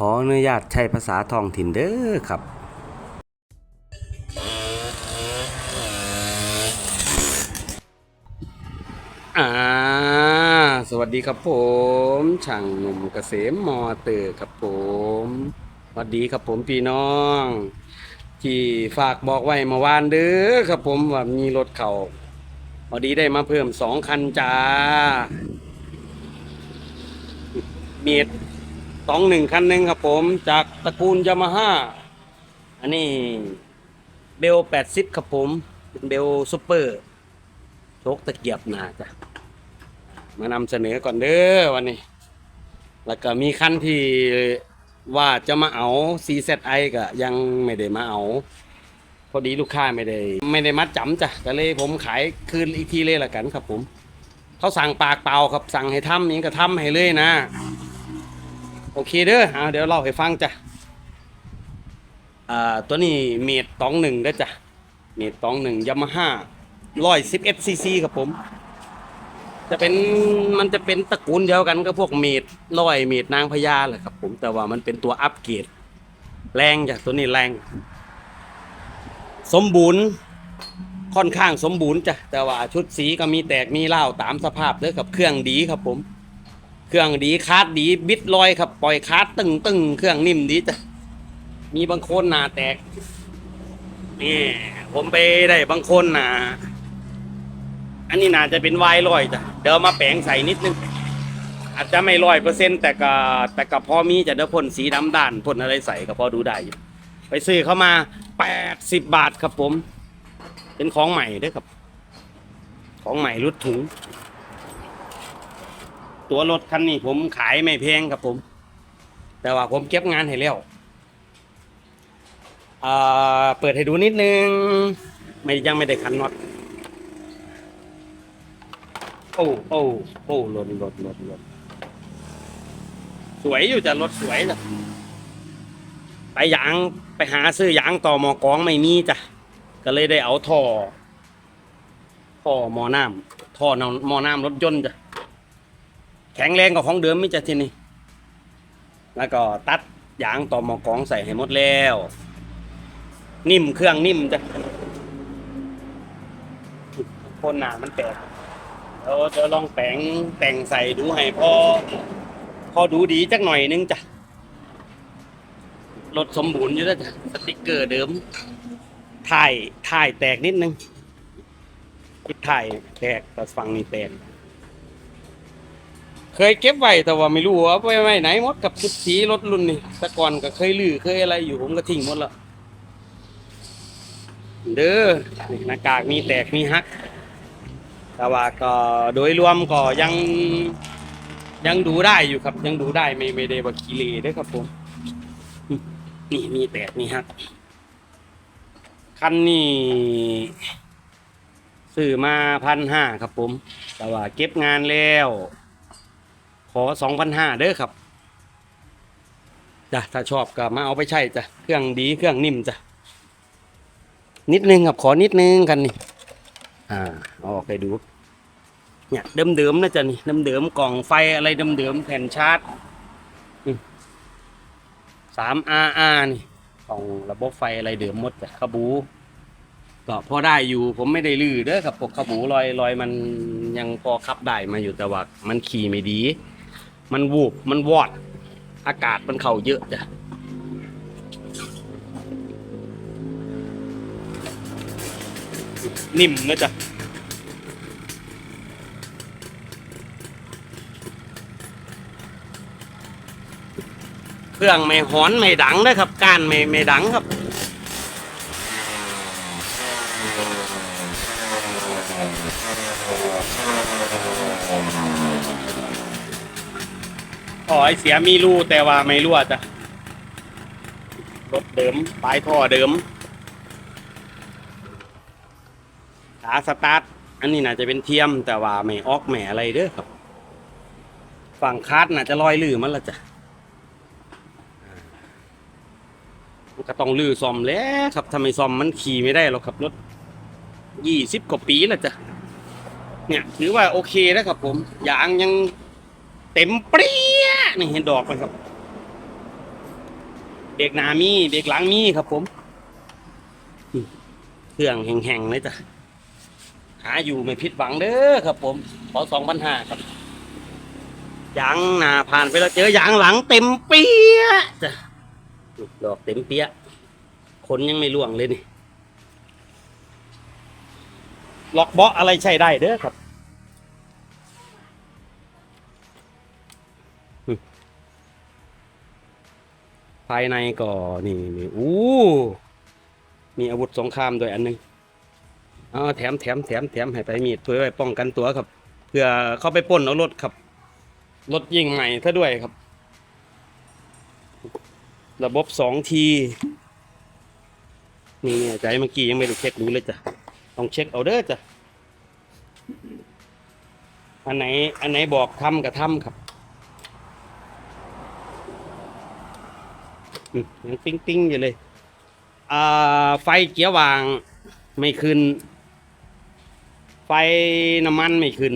ขออนุญาตใช้ภาษาท้องถิ่นเด้อครับ อ่า สวัสดีครับผม ช่างหนุ่มเกษมมอเตอร์ครับผม สวัสดีครับผมพี่น้อง ที่ฝากบอกไว้เมื่อวานเด้อครับผมว่ามีรถเขาพอดีได้มาเพิ่มสองคันจ้าเมีด สองหนึ่งคันหนึ่งครับผมจากตระกูลยามาฮ่าอันนี้เบลแปดสิบครับผม เป็นเบลซูเปอร์โชคตะเกียบหนาจ้ะมานำเสนอก่อนเด้อวันนี้ แล้วก็มีคันที่ว่าจะมาเอา CZI ก็ยังไม่ได้มาเอาพอดีลูกค้าไม่ได้ ไม่ได้มัดจำจ้ะก็เลยผมขายคืนอีกทีเลยละกันครับผม เขาสั่งปากเปล่าครับสั่งให้ทำนี่ก็ทำให้เลยนะ โอเคเด้อเอาเดี๋ยวเล่าให้ฟังจ้ะอ่าตัวนี้เมดตองหนึ่งเด้อจ้ะเมดตองหนึ่งยามาฮ่าร้อยสิบเอฟซีซีครับผม จะเป็นมันจะเป็นตระกูลเดียวกันกับพวกเมดร้อยเมดนางพญาแหละครับผมแต่ว่ามันเป็นตัวอัปเกรดแรงจ้ะตัวนี้แรง สมบูรณ์ค่อนข้างสมบูรณ์จ้ะแต่ว่าชุดสีก็มีแตกมีเล่าตามสภาพเด้อกับเครื่องดีครับผม เครื่องดีคาดดีบิดลอยครับ ปล่อยคาดตึงตึงเครื่องนิ่มดีจ้ะมีบางคนหนาแตกนี่ผมไปได้บางคนหนาอันนี้น่าจะเป็นวายลอยจ้ะเดี๋ยวมาแปลงใส่นิดนึง อาจจะไม่ร้อยเปอร์เซ็นต์แต่ก็แต่ก็พอมีจะเดี๋ยวพ่นสีดำด้านพ่นอะไรใส่ก็พอดูได้อยู่ไปซื้อเข้ามาแปดสิบบาทครับผม เป็นของใหม่ด้วยครับ ของใหม่รุดถุง ตัวรถคันนี้ผมขายไม่แพงครับผม แต่ว่าผมเก็บงานให้แล้วอ่าเปิดให้ดูนิดนึง ไม่ยังไม่ได้คันน็อตโอ้โอ้โอ้รถรถรถรถสวยอยู่จะรถสวยจ้ะไปยางไปหาซื้อยางต่อหมอกองไม่มีจ้ะก็เลยได้เอาท่อท่อหมอน้ำท่อน้ำหมอน้ำรถยนต์จ้ะ แข็งแรงกว่าของเดิมมิจะทีนี่แล้วก็ตัดยางต่อหมอกองใส่ให้หมดแล้ว นิ่มเครื่องนิ่มจ้ะคนหนามันแตกเดี๋ยวเดี๋ยวลองแต่งแต่งใส่ดูให้พอพอดูดีจักหน่อยนึงจ้ะรถสมบูรณ์อยู่แล้วจ้ะสติกเกอร์เดิมถ่ายถ่ายแตกนิดนึงคิดถ่ายแตกแต่ฟังนี่แตก เคยเก็บไว้แต่ว่าไม่รู้ว่าไปไว้ไหนหมดกับชุดสีรถรุ่นนี่แต่ก่อนก็เคยลือเคยอะไรอยู่ผมก็ทิ้งหมดล้วเด้อหน้ากากมีแตกมีหัก แต่ว่าก็โดยรวมก็ยังยังดูได้อยู่ครับ ยังดูได้ไม่ไม่ได้ว่าขี้เหร่เด้วยครับผมนี่มีแตกนี่ฮะคันนี้ซื้อมาพันห้าครับผม แต่ว่าเก็บงานแล้ว สองพันห้าเด้อครับจ้ะถ้าชอบก็มาเอาไปใช้จ้ะเครื่องดีเครื่องนิ่มจ้ะนิดนึงครับขอนิดนึงกันนี่อ่าออกไปดู เนี่ยเดิมๆนะจ๊ะนี่เดิมๆกล่องไฟอะไรเดิมๆแผ่นชาร์จสามอาร์นี่กล่องระบบไฟอะไรเดิมหมดจ้ะขบูก็พอได้อยู่ผมไม่ได้ลือเด้อครับพวกขบูลอยลอยมันยังพอขับได้มาอยู่แต่ว่ามันขี่ไม่ดี มันวูบ มันวอด อากาศมันเข่าเยอะจ้ะนิ่มนะจ๊ะเครื่องไม่หอนไม่ดังนะครับ กานไม่ไม่ดังครับ อไอเสียมีรูแต่ว่าไม่รั่วจ้ะรถเดิมปลายท่อเดิมขาสตาร์ทอันนี้น่าจะเป็นเทียมแต่ว่าไม่ออกแหมอะไรเด้อครับ ฝั่งคาดน่าจะลอยลื่อมันละจ้ะก็ต้องลื้อซ่อมแล้วครับถ้าไมซ่อมมันขี่ไม่ได้หรอกครับรถยี่สิบกว่าปีแล้วจ้ะเนี่ยถือว่าโอเคนะครับผมยางยัง เต็มเปรี้ยนี่เห็นดอกไหมครับ เบรกหนามีเบรกหลังมีครับผมเครื่องแห้งๆเลยจ้ะหาอยู่ไม่ผิดหวังเด้อครับ ผม ขอสองพันห้าครับยางหน้าผ่านไปแล้วเจอยางหลังเต็มเปี้ยะจ้ะดอกเต็มเปี้ยะขนยังไม่ร่วงเลยนี่ล็อกเบาะอะไรใช้ได้เด้อครับ ภายในก็นี่นี่อู้มีอาวุธสงครามด้วยอันหนึงเอาแถมแถมแถมแถมให้ไปมีดเพื่อไว้ป้องกันตัวครับเพื่อเข้าไปปล้นเอารถครับรถยิงใหม่ซะด้วยครับ ระบบสองทีนี่เนี่ยใจเมื่อกี้ยังไม่ได้เช็คดูเลยจ้ะต้องเช็คเอาเด้อจ้ะอันไหนอันไหนบอกทำกับทำครับอืม ยังปิ้งปิ้งอยู่เลยอ่าไฟเกียร์วางไม่ขึ้น ไฟน้ำมันไม่ขึ้น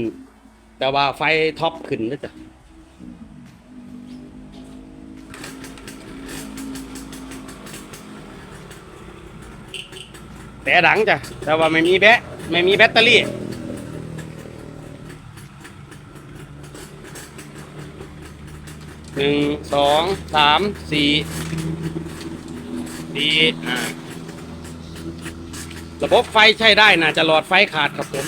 แต่ว่าไฟท็อปขึ้นนะจ๊ะแต่ดังจ้ะ แต่ว่าไม่มีแบตไม่มีแบตเตอรี่หนึ่งสองสามสี่ ดีอ่าระบบไฟใช้ได้นะจะหลอดไฟขาดครับผม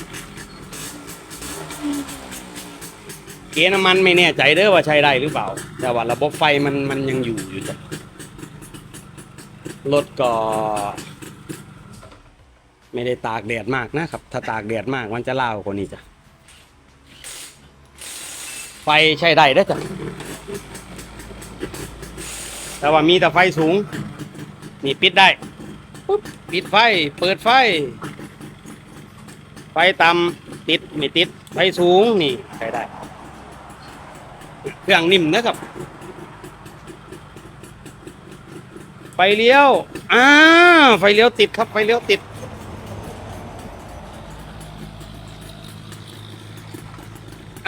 เกียร์น้ำมันไม่แน่ใจเด้อว่าใช้ได้หรือเปล่า แต่ว่าระบบไฟมันมันยังอยู่อยู่จ้ะรถก็ ไม่ได้ตากแดดมากนะครับ ถ้าตากแดดมากมันจะเล่ากว่านี้จ้ะ ไฟใช้ได้เด้อจ้ะ แต่ว่ามีแต่ไฟสูง นี่ปิดได้ปุ๊บปิดไฟ เปิดไฟ ไฟต่ำติดไม่ติด ไฟสูงนี่ใช้ได้ เครื่องนิ่มนะครับ ไฟเลี้ยวอ่าไฟเลี้ยวติดครับ ไฟเลี้ยวติด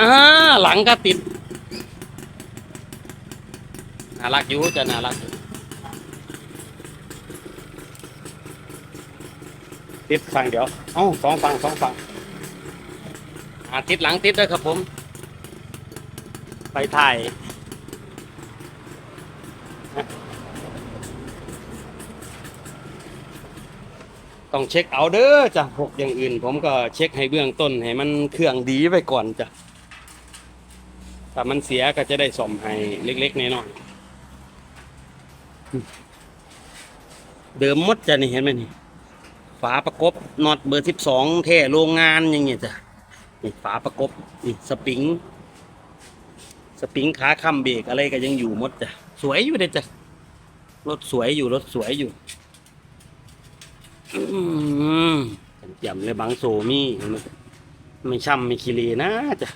อ่า หลังก็ติด น่ารักอยู่จะน่ารักอยู่ ติดฝั่งเดียวเอ้าสองฝั่งสองฝั่งอ่าติดหลังติดด้วยครับผม ไปถ่ายต้องเช็คเอาเด้อจ้ะพวกอย่างอื่น ผมก็เช็คให้เบื้องต้นให้มันเครื่องดีไว้ก่อนจ้ะถ้ามันเสียก็จะได้ซ่อมให้เล็กๆน้อยๆเดิมหมดจะนี่เห็นไหมนี่ ฝาประกบน็อตเบอร์สิบสองแท่โรงงานอย่างเงี้ยจ้ะนี่ฝาประกบนี่สปริง สปริงขาค้ำเบรกอะไรก็ยังอยู่หมดจ้ะสวยอยู่เด็ดจ้ะรถสวยอยู่รถสวยอยู่อืมจำเลยบางโซมีเห็นไมไม่ช่ำไม่คีรีนะจ้ะ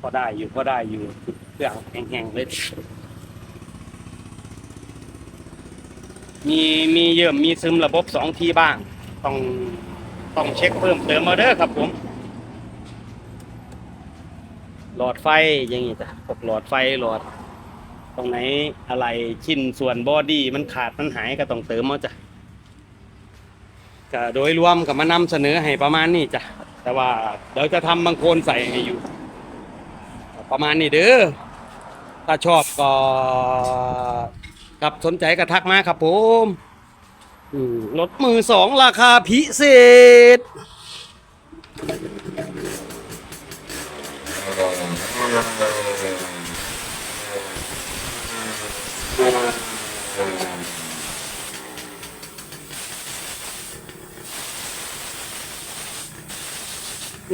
พอได้อยู่พอได้อยู่เครื่องแห้งๆเลย มีมีเยิ่มมีซึมระบบสองทีบ้าง ต้องต้องเช็คเพิ่มเติมมาเด้อครับผม หลอดไฟอย่างงี้จ้ะพวกหลอดไฟหลอด ตรงไหนอะไรชิ้นส่วนบอดี้มันขาดมันหายก็ต้องเติมเอาจ้ะก็โดยรวมกับมานำเสนอให้ประมาณนี้จ้ะแต่ว่าเดี๋ยวจะทำบางโคนใส่ให้อยู่ ประมาณนี้เด้อถ้าชอบก็ ครับสนใจก็ทักมาครับผมอืมรถมือสองราคาพิเศษ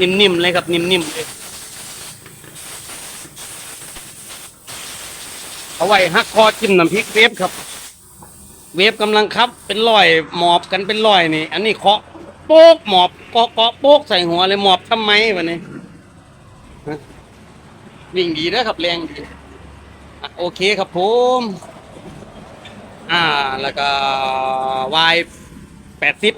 นิ่มๆเลยครับ นิ่มๆเลย เอาไว้ฮักคอจิ้มน้ำพริกเวฟครับ เวฟกำลังครับ เป็นรอยหมอบกันเป็นรอยนี่ อันนี้เคาะโป๊กหมอบเกาะเกาะโป๊กใส่หัวเลยหมอบทำไมวะนี่ฮะวิ่งดีนะครับแรงดีโอเคครับผมอ่าแล้วก็วายแปดสิบ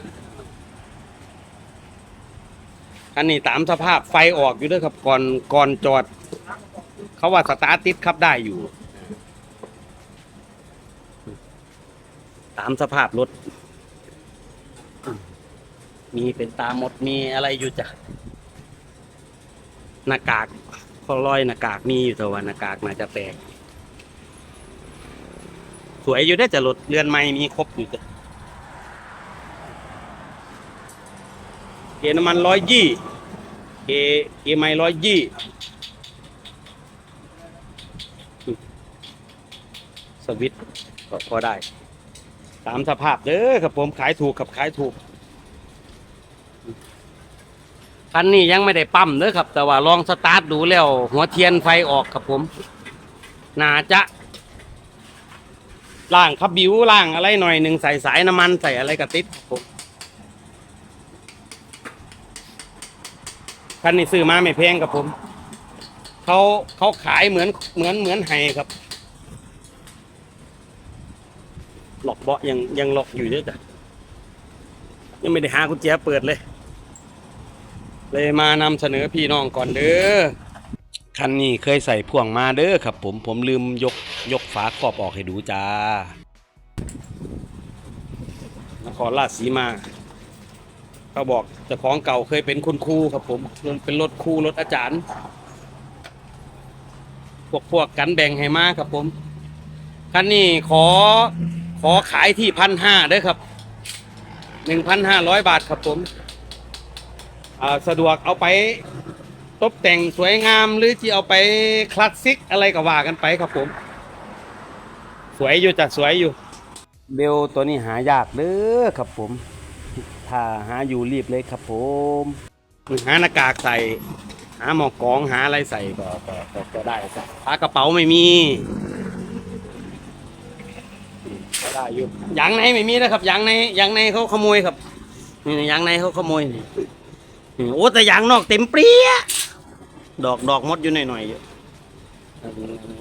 อันนี้ตามสภาพไฟออกอยู่ด้วยครับก่อนก่อนจอด เขาว่าสตาร์ทติดครับได้อยู่ามสภาพรถ มีเป็นตาหมดมีอะไรอยู่จ้ะหน้ากากพอรอยหน้ากากมีอยู่แต่ว่าหน้ากากน่าจะแตกสวยอยู่ได้จะรถเรือนไม้มีครบอยู่จ้ะเกณฑ์น้ำมันร้อยยี่เกเกไม้ร้อยยี่สวิตช์ก็พอได้ ตามสภาพเด้อครับผมขายถูกกับขายถูกคันนี้ยังไม่ได้ปั๊มเด้อครับ แต่ว่าลองสตาร์ทดูแล้ว หัวเทียนไฟออกครับผมน่าจะล่างขับบิวล่างอะไรหน่อยหนึ่งใส่สายน้ำมันใส่อะไรก็ติดครับผมคันนี้ซื้อมาไม่แพงครับผมเขาเขาขายเหมือนเหมือนเหมือนไฮครับ หลอก เบาะยังยังหลอกอยู่เยอะจ้ะยังไม่ได้หากุญแจเปิดเลย เลยมานำเสนอพี่น้องก่อนเด้อคันนี้เคยใส่พ่วงมาเด้อครับผมผมลืมยกยกฝาครอบออกให้ดูจ้านครราชสีมาเขาบอกเจ้าของเก่าเคยเป็นคุณครูครับผมเป็นรถครูรถอาจารย์ พวกพวกกันแบ่งให้มาครับผมคันนี้ขอ ขอขายที่พันห้าเด้อครับหนึ่งพันห้าร้อยบาทครับผมอ่าสะดวกเอาไปตกแต่งสวยงามหรือที่เอาไปคลาสสิกอะไรก็ว่ากันไปครับผม สวยอยู่จ้ะสวยอยู่ เบลตัวนี้หายากเด้อครับผม ถ้าหาอยู่รีบเลยครับผมหาหน้ากากใส่ หาหมอกกองหาอะไรใส่ก็ก็ก็ก็ได้ครับหากระเป๋าไม่มีก็ ได้อยู่ยางในไม่มีนะครับยางในยางในเขาขโมยครับนี่ยางในเขาขโมยนี่โอ้แต่ยางนอกเต็มเปรี้ยดอกดอกมดอยู่หน่อยๆอยู่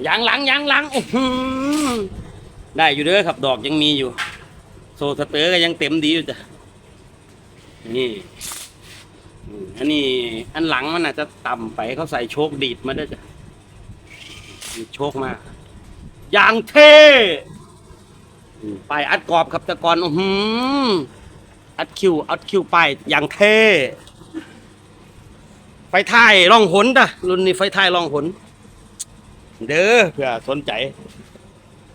ยางหลังยางหลังอื้อหือได้อยู่เด้อครับ ดอกยังมีอยู่ โซสเตอร์ก็ยังเต็มดีอยู่จ้ะนี่อันนี้อันหลังมันอาจจะต่ำไปเขาใส่โชคดีดมาด้วยจ้ะโชคมาอย่างเท่ ป้ายอัดกรอบครับแต่ก่อนอื้อหืออัดคิวอัดคิวป้ายอย่างเท่ไฟท้ายล่องหนจ้ะรุ่นนี้ไฟท้ายล่องหนเด้อเผื่อสนใจ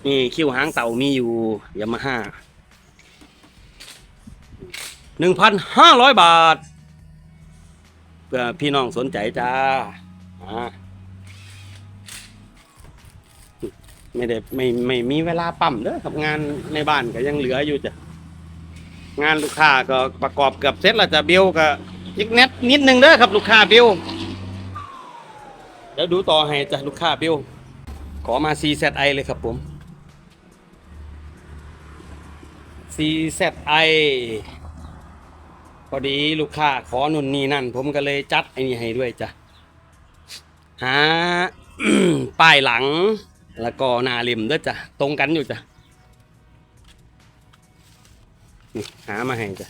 นี่คิวหางเต่ามีอยู่ยามาฮ่าหนึ่งพันห้าร้อยบาทเพื่อพี่น้องสนใจจ้าอ่า ไม่ได้ไม่ไม่มีเวลาปั๊มเด้อครับงานในบ้านก็ยังเหลืออยู่จ้ะงานลูกค้าก็ประกอบเกือบเสร็จแล้วจะเบลก็อีกเน็ตนิดนึงเด้อครับ ลูกค้าเบลเดี๋ยวดูต่อให้จ้ะลูกค้าเบลขอมา CZI เลยครับผม CZI พอดีลูกค้าขอนุ่นนี่นั่น ผมก็เลยจัดไอ้นี่ให้ด้วยจ้ะหาป้ายหลัง แล้วก็นาริมด้วยจ้ะตรงกันอยู่จ้ะนี่หามาให้จ้ะ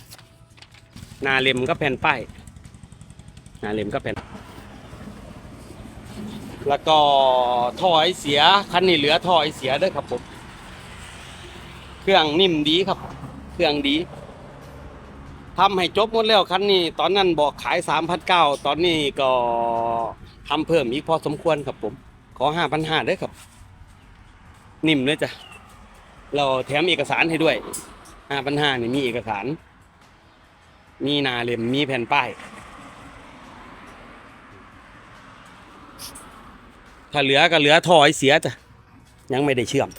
นาริมก็แผ่นป้ายนาริมก็แผ่นแล้วก็ท่อไอเสียคันนี้เหลือท่อไอเสียด้วยครับผมเครื่องนิ่มดีครับ เครื่องดีทำให้จบหมดแล้วคันนี้ ตอนนั้นบอกขายสามพันเก้าตอนนี้ก็ทำเพิ่มอีกพอสมควรครับผม ขอห้าพันห้าด้วยครับ นิ่มเลยจ้ะ เราแถมเอกสารให้ด้วยห้าพันห้านี่มีเอกสาร มีนาเล่มมีแผ่นป้าย ถ้าเหลือก็เหลือถอยเสียจ้ะ ยังไม่ได้เชื่อม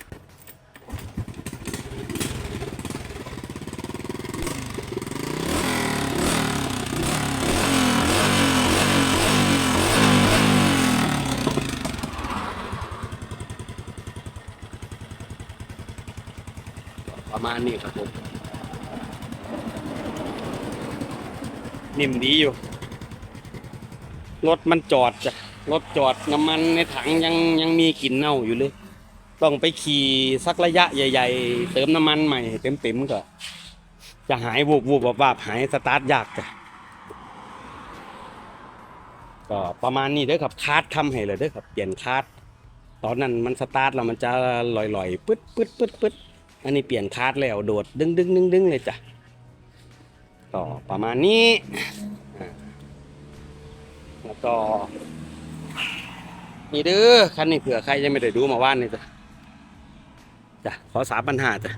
ประมาณนี้ครับผม นิ่มดีอยู่ รถมันจอดจ้ะ รถจอดน้ำมันในถังยังยังมีกลิ่นเน่าอยู่เลย ต้องไปขี่สักระยะใหญ่ ๆ เติมน้ำมันใหม่เต็มๆก็จะหายวูบวูบวาบหายสตาร์ทยากจ้ะก็ประมาณนี้เด้อครับคาดทำให้เลยเด้อครับเปลี่ยนคาดตอนนั้นมันสตาร์ทแล้วมันจะลอยๆปึ๊ดปึ๊ดปึ๊ดปึ๊ด อันนี้เปลี่ยนคาร์ดแล้วโดดดึงดึงดึงดึงเลยจ้ะก็ประมาณนี้แล้วก็นี่เด้อคันนี้เผื่อใครยังไม่ได้ดูมาว่านนี่จ้ะจ้ะขอสามปัญหาจ้ะ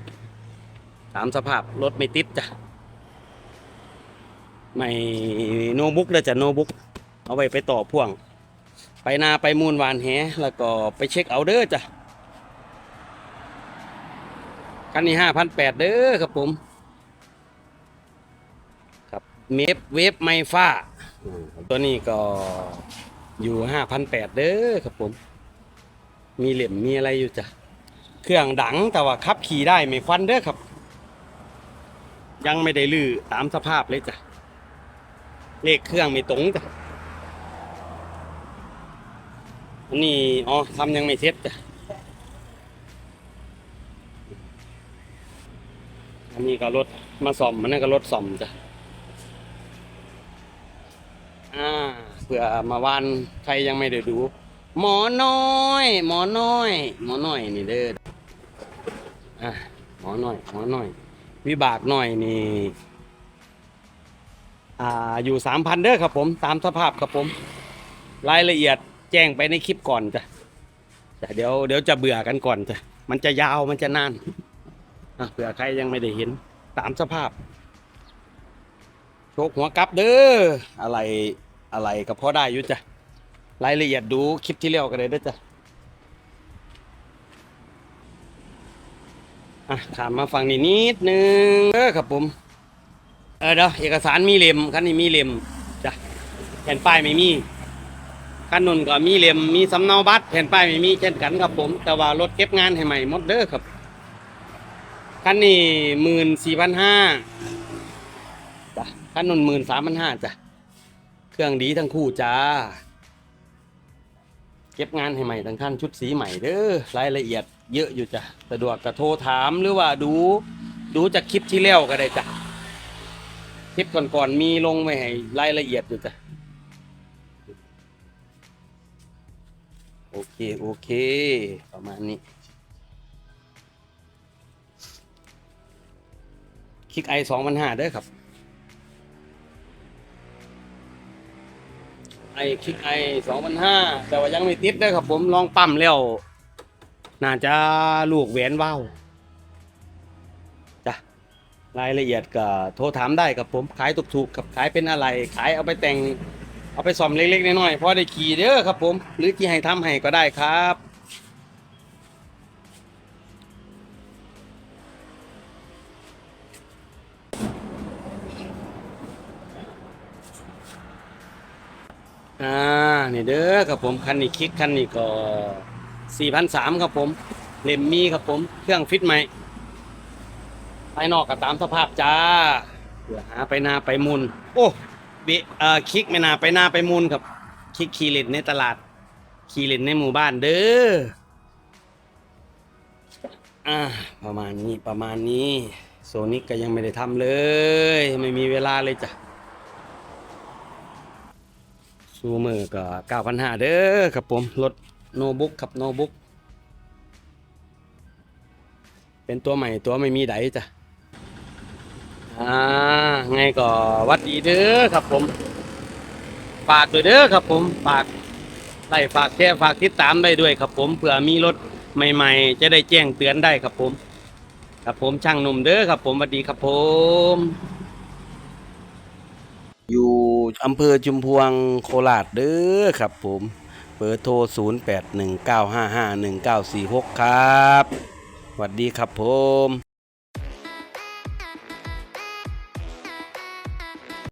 สามสภาพรถไม่ติดจ้ะไม่โนบุกเลยจ้ะโนบุกเอาไว้ไปต่อพ่วง ไปนาไปมูลวานแหแล้วก็ไปเช็คเอาเด้อจ้ะ คันนี้ห้าพันแปดเด้อครับผม ครับเมฟเวฟไมฟ้าอืมตัวนี้ก็อยู่ห้าพันแปดเด้อครับผม มีเหลี่ยมมีอะไรอยู่จ้ะ เครื่องดังแต่ว่าขับขี่ได้ไม่ฟันเด้อครับ ยังไม่ได้ลื้อตามสภาพเลยจ้ะ เลขเครื่องไม่ตรงจ้ะอันนี้อ๋อทำยังไม่เสร็จจ้ะ นนี้ก็รถมาซ่อมมันนั่นก็รถซ่อมจ้ะอ่าเผื่อมาวันใครยังไม่ได้ดู หมอน้อย หมอน้อย หมอน้อยนี่เด้ออะหมอน้อย หมอน้อย วิบากน้อยนี่อ่าอยู่สามพันเด้อครับผมตามสภาพครับผม รายละเอียดแจ้งไปในคลิปก่อนจ้ะแต่เดี๋ยวเดี๋ยวจะเบื่อกันก่อนจ้ะมันจะยาวมันจะนานอะ เผื่อใครยังไม่ได้เห็นตามสภาพ โชคหัวกลับเด้ออะไรอะไรก็พอได้อยู่จ้ะรายละเอียดดูคลิปที่แล้วกันเลยด้จ้ะอะถามมาฟังนี่นิดนึงเออครับผมเออเดี๋ยวเอกสารมีเล่มคันนี้มีเล่มจ้ะแผ่นป้ายไม่มีคันนุ่นก็มีเล่มมีสำเนาบัตรแผ่นป้ายไม่มีเช่นกันครับผม แต่ว่ารถเก็บงานให้ใหม่หมดเด้อครับ คันนี้หมื่นสี่พันห้าจ้ะคันนุ่นหมื่นสามพันห้าจ้ะ เครื่องดีทั้งคู่จ้า เก็บงานให้ใหม่ทั้งคันชุดสีใหม่เด้อ รายละเอียดเยอะอยู่จ้ะ สะดวกก็โทรถามหรือว่าดู ดูจากคลิปที่แล้วก็ได้จ้ะ คลิปก่อนๆมีลงไว้ให้รายละเอียดอยู่จ้ะ โอเค โอเค ประมาณนี้ คลิกไอสองพันห้าด้ครับไอคลิกไอสองพันห้าแต่ว่ายังไม่ติดด้อครับ ผมลองปั๊มแล้ว น่าจะลูกแหวนว่าวจ้ะรายละเอียดก็โทรถามได้ครับผมขายถูกๆกับขายเป็นอะไร ขายเอาไปแต่งเอาไปซ่อมเล็กๆน้อยๆพอได้ขี่เด้อครับผม หรือที่ให้ทำให้ก็ได้ครับ อ่านี่เด้อครับผมคันนี้คลิกคันนี้ก็สี่พันสามครับผมเล่มมีครับผมเครื่องฟิตใหม่ภายนอกก็ตามสภาพจ้าเพื่อหาไปนาไปมูลโอ้เบเอ่อคลิกไม่นาไปนาไปมูลครับคลิกขี่เล่นในตลาดขี่เล่นในหมู่บ้านเด้ออ่าประมาณนี้ประมาณนี้ โซนิกก็ยังไม่ได้ทำเลย ไม่มีเวลาเลยจ้ะ ซูเมอร์ก็เก้าพันห้าเด้อครับผม รถโนบุกครับโนบุกเป็นตัวใหม่ตัวไม่มีไดจ้ะ อ่า ไงก็วัดดีเด้อครับผม ฝากด้วยเด้อครับผม ฝากไล่ฝากแค่ฝากติดตามได้ด้วยครับผมเผื่อมีรถใหม่ ๆ จะได้แจ้งเตือนได้ครับผม ครับผมช่างหนุ่มเด้อครับผมสวัสดีครับผม อำเภอจุมพวงโคราชเด้อครับผมเบอร์โทร 0819551946 ครับสวัสดีครับผม